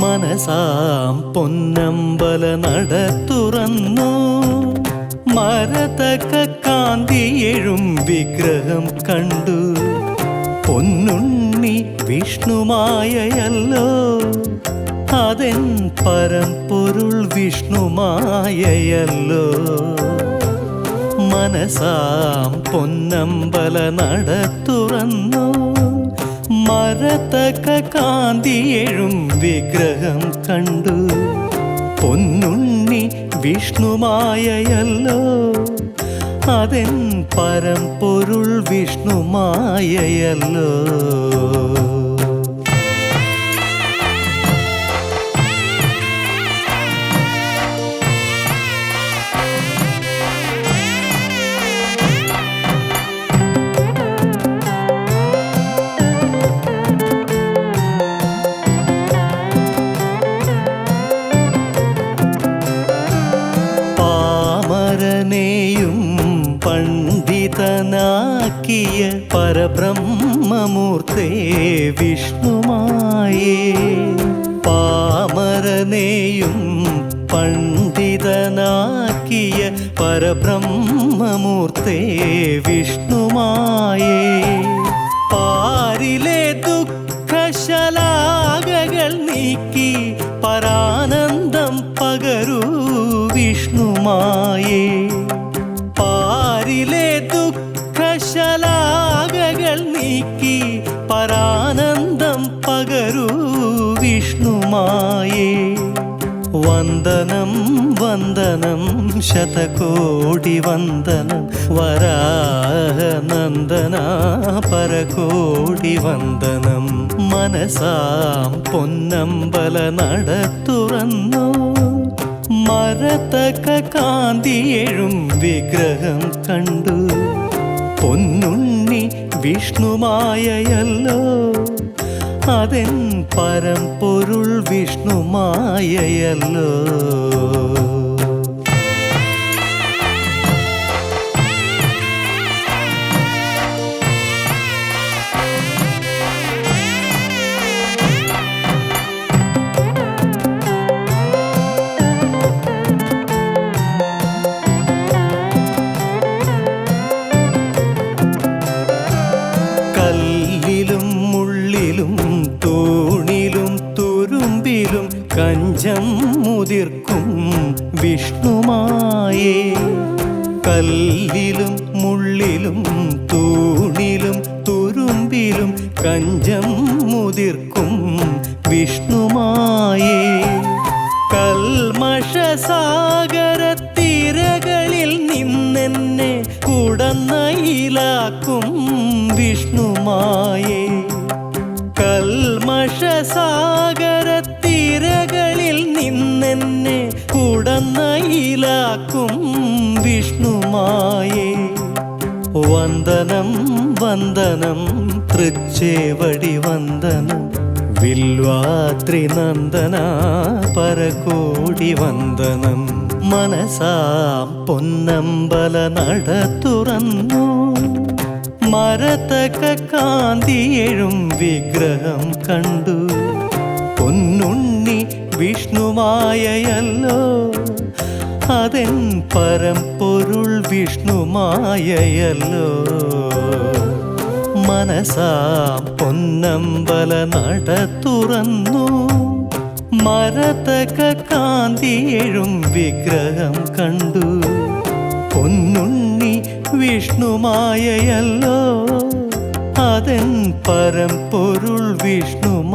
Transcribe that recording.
മനസാം പൊന്നമ്പല നട തുറന്നു മരതക കാന്തിയെഴും വിഗ്രഹം കണ്ടു. പൊന്നുണ്ണി വിഷ്ണുമായയല്ലോ. അതെൻ പരമ്പൊരുൾ വിഷ്ണുമായയല്ലോ. മനസാം പൊന്നമ്പല നട തുറന്നു മരതക കാന്തിയെഴും വിഗ്രഹം കണ്ടു. പൊന്നുണ്ണി വിഷ്ണുമായയല്ലോ. അതെൻ പരമ്പൊരുൾ വിഷ്ണുമായയല്ലോ. പാമരനെയും പണ്ഡിതനാക്കിയ പരബ്രഹ്മമൂർത്തേ വിഷ്ണുമായേ. പാമരനെയും പണ്ഡിതനാക്കിയ പരബ്രഹ്മമൂർത്തേ വിഷ്ണുമായേ. പാരിലെ ദുഃഖശലാകകൾ നീക്കി പരാനന്ദം പകരൂ വിഷ്ണുമായേ. പകരൂ വിഷ്ണുമായേ. വന്ദനം വന്ദനം ശതകോടി വന്ദനം വരാഹനന്ദന പരകോടി വന്ദനം. മനസാം പൊന്നമ്പല നടത്തുറന്നു. തുറന്നു മരതക കാന്തിയെഴും വിഗ്രഹം കണ്ടു. പൊന്നുണ്ണി വിഷ്ണുമായയല്ലോ. അതെൻ പൊരുൾ വിഷ്ണുമായയല്ലോ കഞ്ചം മുതിർക്കും വിഷ്ണുമായേ. കല്ലിലും മുള്ളിലും തൂണിലും തുരുമ്പിലും കഞ്ചം മുതിർക്കും വിഷ്ണുമായേ. കൽമഷസാഗരത്തിരകളിൽ നിന്നെന്നെ കുടന്നയിലാക്കും വിഷ്ണുമായേ. കൽമഷസാഗരത്തിരകളിൽ വന്ദനം വന്ദനം തൃച്ചേവടി വന്ദനം. വിൽവാത്രി നന്ദന പരകോടി വന്ദനം. മനസാ പൊന്നമ്പല നട തുറന്നു. മരതക കാന്തിയെഴും വിഗ്രഹം കണ്ടു. പൊന്നുണ്ണി വിഷ്ണുമായയല്ലോ. അതെൻ പരമ്പൊരുൾ വിഷ്ണുമായയല്ലോ. മനസാം പൊന്നമ്പല നട തുറന്നു. മരതക കാന്തിയെഴും വിഗ്രഹം കണ്ടു. പൊന്നുണ്ണി വിഷ്ണുമായയല്ലോ. അതെൻ പൊരുൾ വിഷ്ണുമായയല്ലോ.